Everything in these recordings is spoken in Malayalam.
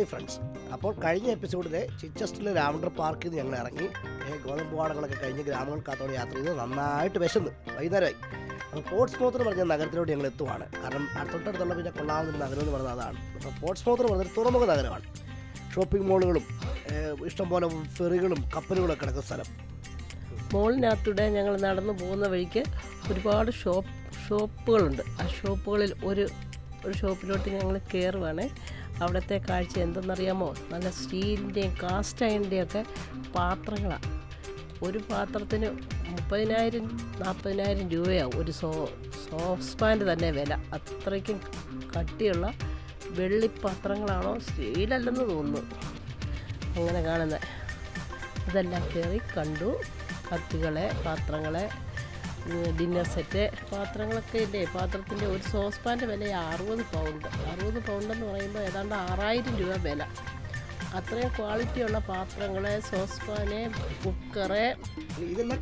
Hi friends. അപ്പോൾ കഴിഞ്ഞ എപ്പിസോഡിൽ ചിച്ചസ്റ്റിലെ രാവണ്ടർ പാർക്കിൽ നിന്ന് ഞങ്ങൾ ഇറങ്ങി. ഗോതമ്പ് പാടങ്ങളൊക്കെ കഴിഞ്ഞ് ഗ്രാമങ്ങൾക്കകത്തോടെ യാത്ര ചെയ്ത് നന്നായിട്ട് വിശന്ന് വൈകുന്നേരമായി. അപ്പോൾ പോർട്സ്മൗത്ത് എന്ന് പറഞ്ഞ നഗരത്തിലോട്ട് ഞങ്ങൾ എത്തുവാണ്. കാരണം അടുത്തൊട്ടടുത്തുള്ള തൊട്ടടുത്തുള്ള പിന്നെ കൊള്ളാവുന്ന നഗരം എന്ന് പറഞ്ഞാൽ അതാണ്. അപ്പോൾ പോർട്സ്മൗത്ത് എന്ന് പറഞ്ഞൊരു തുറമുഖ നഗരമാണ്. ഷോപ്പിംഗ് മോളുകളും ഇഷ്ടംപോലെ ഫെറികളും കപ്പലുകളൊക്കെ കിടക്കുന്ന സ്ഥലം. മോളിനകത്തൂടെ ഞങ്ങൾ നടന്നു പോകുന്ന വഴിക്ക് ഒരുപാട് ഷോപ്പ് ഷോപ്പുകളുണ്ട്. ആ ഷോപ്പുകളിൽ ഒരു ഒരു ഷോപ്പിലോട്ട് ഞങ്ങൾ കയറുവാണ്. അവിടുത്തെ കാഴ്ച എന്തെന്നറിയാമോ? നല്ല സ്റ്റീലിന്റെയും കാസ്റ്റ് അയണിന്റെയും ഒക്കെ പാത്രങ്ങളാണ് ഒരു പാത്രത്തിന് മുപ്പതിനായിരം നാൽപ്പതിനായിരം രൂപയാവും ഒരു സോ സോസ്പാന്റെ തന്നെ വില. അത്രയ്ക്കും കട്ടിയുള്ള വെള്ളിപ്പാത്രങ്ങളാണോ? സ്റ്റീലല്ലെന്ന് തോന്നുന്നു. അങ്ങനെ കാണുന്നത് ഇതെല്ലാം കയറി കണ്ടു. കത്തികളെ പാത്രങ്ങളെ ഡിന്നർ സെറ്റ് പാത്രങ്ങളൊക്കെ ഇല്ലേ? പാത്രത്തിന്റെ ഒരു സോസ് പാന്റെ വില അറുപത് പൗണ്ട് അറുപത് പൗണ്ട് എന്ന് പറയുമ്പോൾ ഏതാണ്ട് ആറായിരം രൂപ വില. അത്രയും ക്വാളിറ്റിയുള്ള പാത്രങ്ങളെ സോസ്പാന് കുക്കറ് ഇതെല്ലാം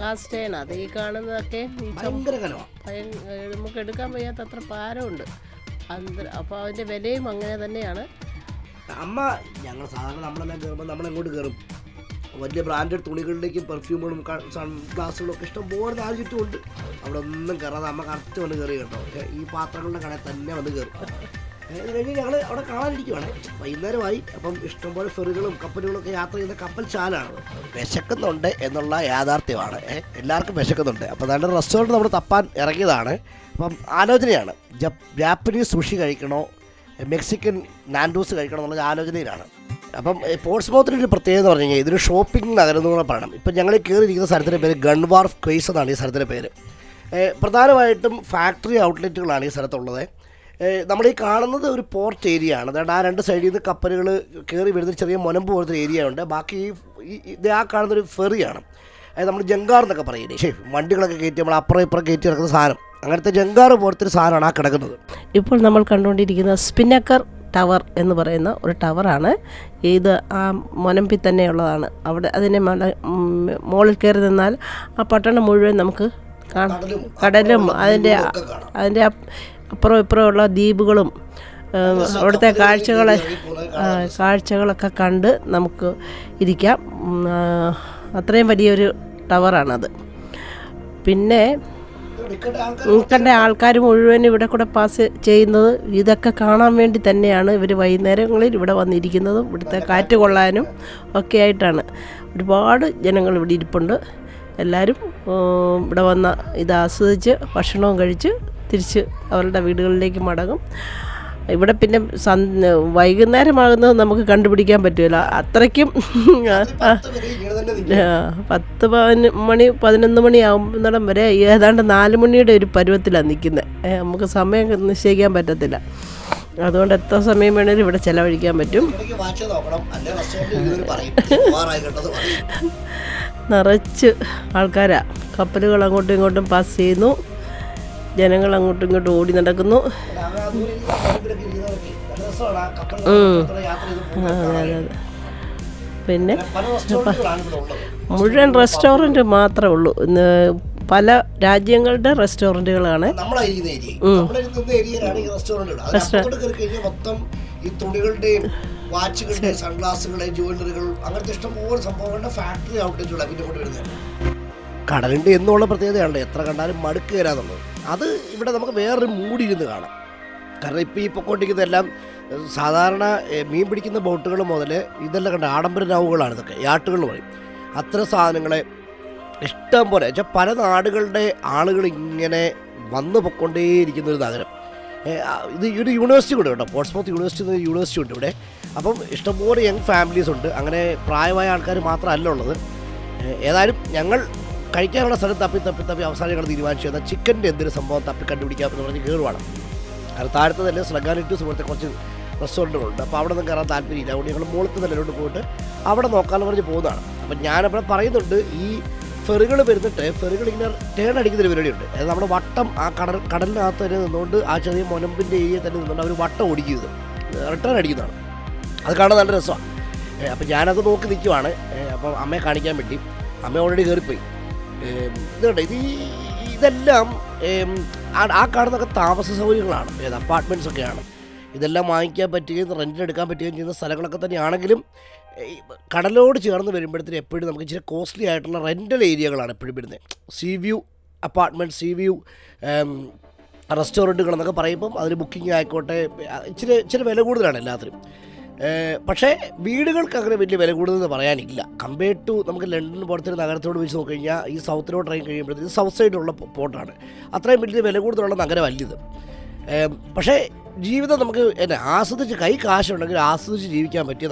കാസ്റ്റേൺ അത് ഈ കാണുന്നതൊക്കെ നമുക്ക് എടുക്കാൻ വയ്യാത്ത അത്ര ഭാരമുണ്ട് അപ്പോൾ അതിന്റെ വിലയും അങ്ങനെ തന്നെയാണ്. അമ്മ ഞങ്ങൾ സാധാരണ നമ്മളെല്ലാം കയറുമ്പോൾ നമ്മളെങ്ങോട്ട് കയറും വലിയ ബ്രാൻഡഡ് തുണികളിലേക്കും പെർഫ്യൂമുകളും സൺ ഗ്ലാസുകളും ഒക്കെ ഇഷ്ടം പോലെ ചുറ്റും ഉണ്ട്. അവിടെ ഒന്നും കയറാതെ നമ്മൾ കറക്റ്റ് വന്ന് കയറി കേട്ടോ. ഈ പാത്രങ്ങളുടെ കടയിൽ തന്നെ വന്ന് കയറും ഇത് കഴിഞ്ഞ് ഞങ്ങൾ അവിടെ കാണാനിരിക്കുവാണ്. വൈകുന്നേരമായി. അപ്പം ഇഷ്ടംപോലെ ഫെറികളും കപ്പലുകളൊക്കെ യാത്ര ചെയ്യുന്ന കപ്പൽ ചാലാണ്. വിശക്കുന്നുണ്ട് എന്നുള്ള യാഥാർത്ഥ്യമാണ്. എല്ലാവർക്കും വിശക്കുന്നുണ്ട്. അപ്പോൾ അതാണ്ട് റെസ്റ്റോറന്റ് നമ്മൾ തപ്പാൻ ഇറങ്ങിയതാണ്. അപ്പം ആലോചനയാണ്. ജപ് ജാപ്പനീസ് സുഷി കഴിക്കണോ? മെക്സിക്കൻ നാൻഡൂസ് കഴിക്കണോ എന്നുള്ള ആലോചനയിലാണ്. അപ്പം പോർട്സ്മൗത്തിന്റെ ഒരു പ്രത്യേകത എന്ന് പറഞ്ഞു കഴിഞ്ഞാൽ ഇതൊരു ഷോപ്പിംഗ് നഗരം എന്ന് കൂടെ പറയണം. ഇപ്പം ഞങ്ങൾ കയറിയിരിക്കുന്ന സ്ഥലത്തിന്റെ പേര് ഗൺവാർഫ് ക്വേസ് എന്നാണ് ഈ സ്ഥലത്തിന്റെ പേര്. പ്രധാനമായിട്ടും ഫാക്ടറി ഔട്ട്ലെറ്റുകളാണ് ഈ സ്ഥലത്തുള്ളത്. നമ്മൾ ഈ കാണുന്നത് ഒരു പോർട്ട് ഏരിയ ആണ്. അതായത് ആ രണ്ട് സൈഡിൽ നിന്ന് കപ്പലുകൾ കയറി വരുന്ന ചെറിയ മുനമ്പ് പോലത്തെ ഏരിയ ഉണ്ട്. ബാക്കി ഈ- ഇത് ആ കാണുന്നൊരു ഫെറിയാണ് അതായത് നമ്മൾ ജങ്കാർ എന്നൊക്കെ പറയില്ലേ? ശരി വണ്ടികളൊക്കെ കയറ്റി നമ്മൾ അപ്പുറം ഇപ്പുറം കയറ്റി ഇറക്കുന്ന സാധനം. അങ്ങനത്തെ ജങ്കാർ പോലത്തെ ഒരു സാധനമാണ് ആ കിടക്കുന്നത്. ഇപ്പോൾ നമ്മൾ കണ്ടുകൊണ്ടിരിക്കുന്ന സ്പിന്നക്കർ ടവർ എന്ന് പറയുന്ന ഒരു ടവറാണ്. ഇത് ആ മൊനമ്പി തന്നെയുള്ളതാണ്. അവിടെ അതിനെ മല മുകളിൽ കയറി നിന്നാൽ ആ പട്ടണം മുഴുവൻ നമുക്ക് കാണാം. കടലും അതിന്റെ. അതിന്റെ അപ്പ്- അപ്പുറം ഇപ്പുറമുള്ള ദ്വീപുകളും അവിടുത്തെ കാഴ്ചകളെ കാഴ്ചകളൊക്കെ കണ്ട് നമുക്ക് ഇരിക്കാം. അത്രയും വലിയൊരു ടവറാണത്. പിന്നെ നിൽക്കേണ്ട ആൾക്കാർ മുഴുവൻ ഇവിടെ കൂടെ പാസ് ചെയ്യുന്നത് ഇതൊക്കെ കാണാൻ വേണ്ടി തന്നെയാണ് ഇവർ വൈകുന്നേരങ്ങളിൽ ഇവിടെ വന്നിരിക്കുന്നതും ഇവിടുത്തെ കാറ്റ് കൊള്ളാനും ഒക്കെ ആയിട്ടാണ്. ഒരുപാട് ജനങ്ങൾ ഇവിടെ ഇരിപ്പുണ്ട്. എല്ലാവരും ഇവിടെ വന്ന ഇത് ആസ്വദിച്ച് ഭക്ഷണവും കഴിച്ച് തിരിച്ച് അവരുടെ വീടുകളിലേക്ക് മടങ്ങും. ഇവിടെ പിന്നെ സന് വൈകുന്നേരമാകുന്നത് നമുക്ക് കണ്ടുപിടിക്കാൻ പറ്റില്ല അത്രയ്ക്കും പത്ത് മണി പതിനൊന്ന് മണി ആകുമ്പോഴും വരെ ഏതാണ്ട് നാല് മണിയുടെ ഒരു പരുവത്തിലാണ് നിൽക്കുന്നത്. നമുക്ക് സമയം നിശ്ചയിക്കാൻ പറ്റത്തില്ല. അതുകൊണ്ട് എത്ര സമയം വേണേലും ഇവിടെ ചിലവഴിക്കാൻ പറ്റും. നിറച്ച് ആൾക്കാരാ. കപ്പലുകൾ അങ്ങോട്ടും ഇങ്ങോട്ടും പാസ് ചെയ്യുന്നു. ജനങ്ങൾ അങ്ങോട്ടും ഇങ്ങോട്ടും ഓടി നടക്കുന്നു. അതെ കാണാൻ. അതെ അതെ. പിന്നെ മുഴുവൻ റെസ്റ്റോറന്റ് മാത്രമേ ഉള്ളൂ. ഇന്ന് പല രാജ്യങ്ങളുടെ റെസ്റ്റോറന്റുകളാണ്. ഈ തുണികളുടെയും ജ്വല്ലറികൾ അങ്ങനത്തെ ഇഷ്ടംപോലെ സംഭവങ്ങളുടെ ഫാക്ടറി ഔട്ട്ലെറ്റുകളാണ് പിന്നെ കൊണ്ടുവരുന്നത് കടലുണ്ട് എന്നുള്ള പ്രത്യേകതയാണ് എത്ര കണ്ടാലും മടുക്കുകയരാന്നുള്ളത് അത് ഇവിടെ നമുക്ക് വേറൊരു മൂടിയിരുന്ന് കാണാം. കാരണം ഇപ്പോൾ ഈ പൊക്കോണ്ടിരിക്കുന്നതെല്ലാം സാധാരണ മീൻ പിടിക്കുന്ന ബോട്ടുകൾ മുതൽ ഇതെല്ലാം കണ്ട ആഡംബര നാവുകളാണ് ഇതൊക്കെ യാട്ടുകൾ പറയും. അത്തരം സാധനങ്ങളെ ഇഷ്ടം പോലെ വെച്ചാൽ പല നാടുകളുടെ ആളുകൾ ഇങ്ങനെ വന്നു പൊക്കൊണ്ടേയിരിക്കുന്ന ഒരു നഗരം. ഇത് ഒരു യൂണിവേഴ്സിറ്റി ഉണ്ട് കേട്ടോ പോർട്സ്മൗത്ത് യൂണിവേഴ്സിറ്റി യൂണിവേഴ്സിറ്റി ഉണ്ട് ഇവിടെ. അപ്പം ഇഷ്ടംപോലെ യങ് ഫാമിലീസ് ഉണ്ട് അങ്ങനെ പ്രായമായ ആൾക്കാർ മാത്രമല്ല ഉള്ളത്. ഏതായാലും ഞങ്ങൾ കഴിക്കാനുള്ള സ്ഥലം തപ്പി തപ്പി തപ്പി അവസാനം ഞങ്ങൾ തീരുമാനിച്ചു. എന്നാൽ ചിക്കന്റെ എന്തൊരു സംഭവം തപ്പി കണ്ടുപിടിക്കാം എന്ന് പറഞ്ഞ് കയറുവാണ്. അത് താഴത്തെ തന്നെ സ്ലഗാനിറ്റൂസ് പോലത്തെ കുറച്ച് റെസ്റ്റോറന്റുകളുണ്ട്. അപ്പോൾ അവിടെ നിന്ന് കയറാൻ താല്പര്യമില്ല. അതുകൊണ്ട് ഞങ്ങൾ മുകളത്തെ നിലയിലോട്ട് പോയിട്ട് അവിടെ നോക്കാമെന്ന് പറഞ്ഞ് പോകുന്നതാണ്. അപ്പം ഞാനവിടെ പറയുന്നുണ്ട് ഈ ഫെറികൾ വരുന്നിട്ട് ഫെറികൾ ഇങ്ങനെ ടേൺ അടിക്കുന്നൊരു പരിപാടിയുണ്ട്. അതായത് നമ്മുടെ വട്ടം ആ കടൽ കടലിനകത്ത് തന്നെ നിന്നുകൊണ്ട് ആ ചെറിയ മുനമ്പിന്റെ ഏരിയ തന്നെ നിന്നുകൊണ്ട് അവർ വട്ടം ഓടിക്കുന്നത്. റിട്ടേൺ അടിക്കുന്നതാണ്. അത് കാണാൻ നല്ല രസമാണ്. അപ്പം ഞാനത് നോക്കി നിൽക്കുവാണ്. അപ്പം അമ്മയെ കാണിക്കാൻ വേണ്ടി. അമ്മ ഓൾറെഡി കയറിപ്പോയി. ഇതുണ്ട് ഇത് ഇത് ഇതെല്ലാം ആ- കാണുന്നൊക്കെ താമസ സൗകര്യങ്ങളാണ്. ഏത് അപ്പാർട്ട്മെന്റ്സ് ഒക്കെയാണ്. ഇതെല്ലാം വാങ്ങിക്കാൻ പറ്റുകയും റെന്റിന് എടുക്കാൻ പറ്റുകയും ചെയ്യുന്ന സ്ഥലങ്ങളൊക്കെ തന്നെയാണെങ്കിലും കടലോട് ചേർന്ന് വരുമ്പോഴത്തേന് എപ്പോഴും നമുക്ക് ഇച്ചിരി കോസ്റ്റ്ലി ആയിട്ടുള്ള റെന്റൽ ഏരിയകളാണ് എപ്പോഴും വരുന്നത്. Sea view apartment sea view റെസ്റ്റോറന്റുകൾ എന്നൊക്കെ പറയുമ്പം അതിന് ബുക്കിംഗ് ആയിക്കോട്ടെ ഇച്ചിരി ഇച്ചിരി വില കൂടുതലാണ് എല്ലാത്തിനും. പക്ഷേ വീടുകൾക്ക് അങ്ങനെ വലിയ വില കൂടുതലെന്ന് പറയാനില്ല. കമ്പയർഡ് ടു നമുക്ക് ലണ്ടൻ പോലത്തെ ഒരു നഗരത്തോട് വെച്ച് നോക്കിക്കഴിഞ്ഞാൽ ഈ സൗത്തിലോട്ട് ഇറങ്ങി കഴിയുമ്പോഴത്തേക്ക് സൗത്ത് സൈഡിലുള്ള പോർട്ടാണ് അത്രയും വലിയ വില കൂടുതലുള്ള നഗരമല്ല ഇത്. പക്ഷേ ജീവിതം നമുക്ക് എന്നെ ആസ്വദിച്ച് കൈ കാശുണ്ടെങ്കിൽ ആസ്വദിച്ച് ജീവിക്കാൻ പറ്റിയ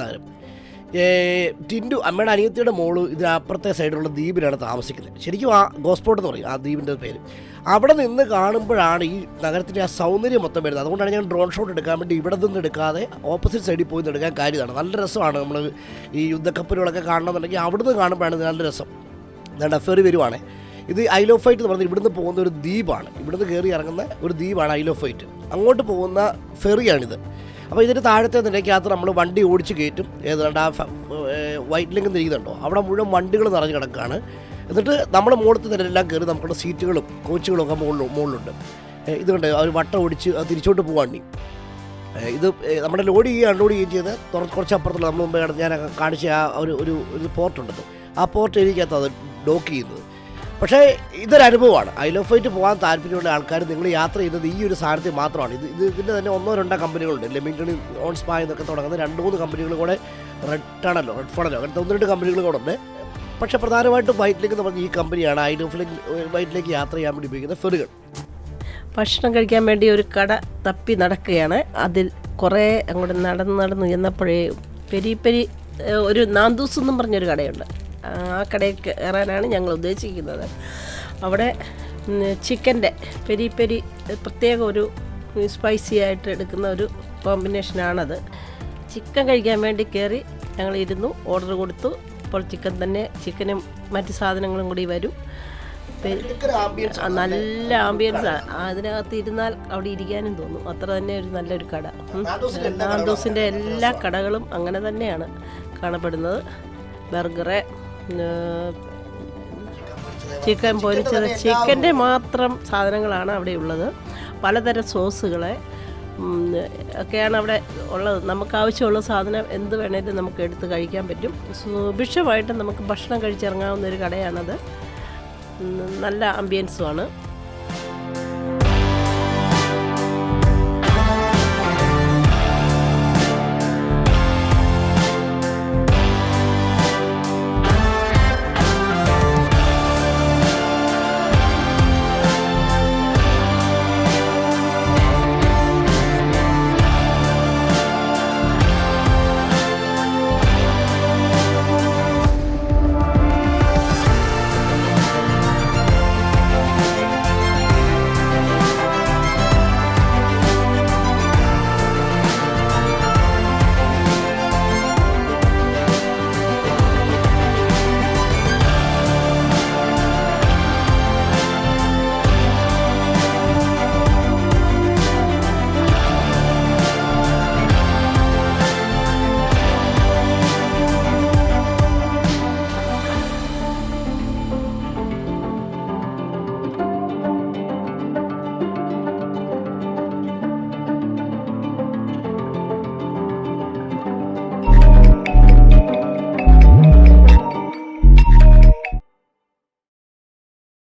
ടിൻഡു അമ്മയുടെ അനിയത്തിയുടെ മോൾ ഇതിനപ്പുറത്തെ സൈഡിലുള്ള ദ്വീപിലാണ് താമസിക്കുന്നത്. ശരിക്കും ആ ഗോസ്പോട്ട് എന്ന് പറയും ആ ദ്വീപിന്റെ പേര്. അവിടെ നിന്ന് കാണുമ്പോഴാണ് ഈ നഗരത്തിന്റെ ആ സൗന്ദര്യം മൊത്തം വരുന്നത്. അതുകൊണ്ടാണ് ഞാൻ ഡ്രോൺ ഷോട്ട് എടുക്കാൻ വേണ്ടി ഇവിടെ നിന്ന് എടുക്കാതെ ഓപ്പോസിറ്റ് സൈഡിൽ പോയി എടുക്കാൻ കാര്യമാണ്. നല്ല രസമാണ് നമ്മൾ ഈ യുദ്ധക്കപ്പലുകളൊക്കെ കാണണമെന്നുണ്ടെങ്കിൽ അവിടുന്ന് കാണുമ്പോഴാണ് നല്ല രസം. ഞാൻ ഫെറി വരുവാണ്. ഇത് ഓഫ് ഫൈറ്റ് എന്ന് പറഞ്ഞാൽ ഇവിടുന്ന് പോകുന്ന ഒരു ദ്വീപാണ്. ഇവിടുന്ന് കയറി ഇറങ്ങുന്ന ഒരു ദ്വീപാണ് ഐൽ ഓഫ് ഫൈറ്റ് അങ്ങോട്ട് പോകുന്ന ഫെറിയാണിത്. അപ്പോൾ ഇതിന്റെ താഴത്തെ നിലയ്ക്കകത്ത് നമ്മൾ വണ്ടി ഓടിച്ച് കയറ്റും. ഏതാണ്ട് ആ വൈറ്റ് ലിങ്ക് തിരിക്കുന്നുണ്ടോ അവിടെ മുഴുവൻ വണ്ടികൾ നിറഞ്ഞു കിടക്കുകയാണ് എന്നിട്ട് നമ്മുടെ മുകളിലത്തെ എല്ലാം കയറി നമുക്കുള്ള സീറ്റുകളും കോച്ചുകളും ഒക്കെ മുകളിൽ മുകളിലുണ്ട്. ഇതുണ്ട് അവർ വട്ടം ഓടിച്ച് തിരിച്ചോട്ട് പോകാൻ വണ്ടി ഇത് നമ്മുടെ ലോഡ് ചെയ്യുക അൺലോഡ് ചെയ്യുകയും ചെയ്ത് തുറച്ച് കുറച്ച് അപ്പുറത്തുള്ള നമ്മൾ മുമ്പേ ഞാൻ കാണിച്ച ആ ഒരു ഒരു ഒരു പോർട്ടുണ്ടല്ലോ ആ പോർട്ട് ഏരിയക്കകത്ത് അത് ഡോക്ക് ചെയ്യുന്നത്. പക്ഷേ ഇതൊരനുഭവമാണ് ഐ ഓഫ് ഫൈറ്റ് പോകാൻ താല്പര്യമുള്ള ആൾക്കാർ നിങ്ങൾ യാത്ര ചെയ്യുന്നത് ഈ ഒരു സാധനത്തിൽ മാത്രമാണ്. ഇത് ഇത് ഇതിന്റെ തന്നെ ഒന്നോ രണ്ടോ കമ്പനികളുണ്ട്. ലെമിങ്ടൺ ഓൺ സ്പാ എന്നൊക്കെ തുടങ്ങുന്ന രണ്ട് മൂന്ന് കമ്പനികൾ കൂടെ റെഡ് ടണലോ റെഡ് ഫണലോ അങ്ങനത്തെ ഒന്ന് രണ്ട് കമ്പനികൾ കൂടെ ഉണ്ട്. പക്ഷേ പ്രധാനമായിട്ടും വൈറ്റിലേക്ക് എന്ന് പറഞ്ഞ ഈ കമ്പനിയാണ് ഐ ഓഫിലേക്ക് വൈറ്റിലേക്ക് യാത്ര ചെയ്യാൻ വേണ്ടി ഉപയോഗിക്കുന്ന ഫെറുകൾ. ഭക്ഷണം കഴിക്കാൻ വേണ്ടി ഒരു കട തപ്പി നടക്കുകയാണ്. അതിൽ കുറേ അങ്ങോട്ട് നടന്ന് നടന്ന് ചെന്നപ്പോഴേ പെരി പെരി ഒരു നാന്തൂസ് എന്നും പറഞ്ഞൊരു കടയുണ്ട്. ആ കടയിൽ കയറാനാണ് ഞങ്ങൾ ഉദ്ദേശിക്കുന്നത്. അവിടെ ചിക്കന്റെ പെരി പെരി പ്രത്യേക ഒരു സ്പൈസി ആയിട്ട് എടുക്കുന്ന ഒരു കോമ്പിനേഷനാണത് ചിക്കൻ കഴിക്കാൻ വേണ്ടി കയറി ഞങ്ങൾ ഇരുന്നു ഓർഡർ കൊടുത്തു. ഇപ്പോൾ ചിക്കൻ തന്നെ ചിക്കനും മറ്റ് സാധനങ്ങളും കൂടി വരും. നല്ല ആംബിയൻസ് അതിനകത്ത് ഇരുന്നാൽ അവിടെ ഇരിക്കാനും തോന്നും. അത്ര തന്നെ ഒരു നല്ലൊരു കട. നാന്തോസിന്റെ എല്ലാ കടകളും അങ്ങനെ തന്നെയാണ് കാണപ്പെടുന്നത്. ബർഗറ് ചിക്കൻ പൊരിച്ചത് ചിക്കന്റെ മാത്രം സാധനങ്ങളാണ് അവിടെ ഉള്ളത്. പലതരം സോസുകളെ ഒക്കെയാണ് അവിടെ ഉള്ളത്. നമുക്ക് ആവശ്യമുള്ള സാധനം എന്ത് വേണേലും നമുക്ക് എടുത്ത് കഴിക്കാൻ പറ്റും. സുഭിക്ഷമായിട്ട് നമുക്ക് ഭക്ഷണം കഴിച്ചിറങ്ങാവുന്ന ഒരു കടയാണത്. നല്ല ആംബിയൻസുമാണ്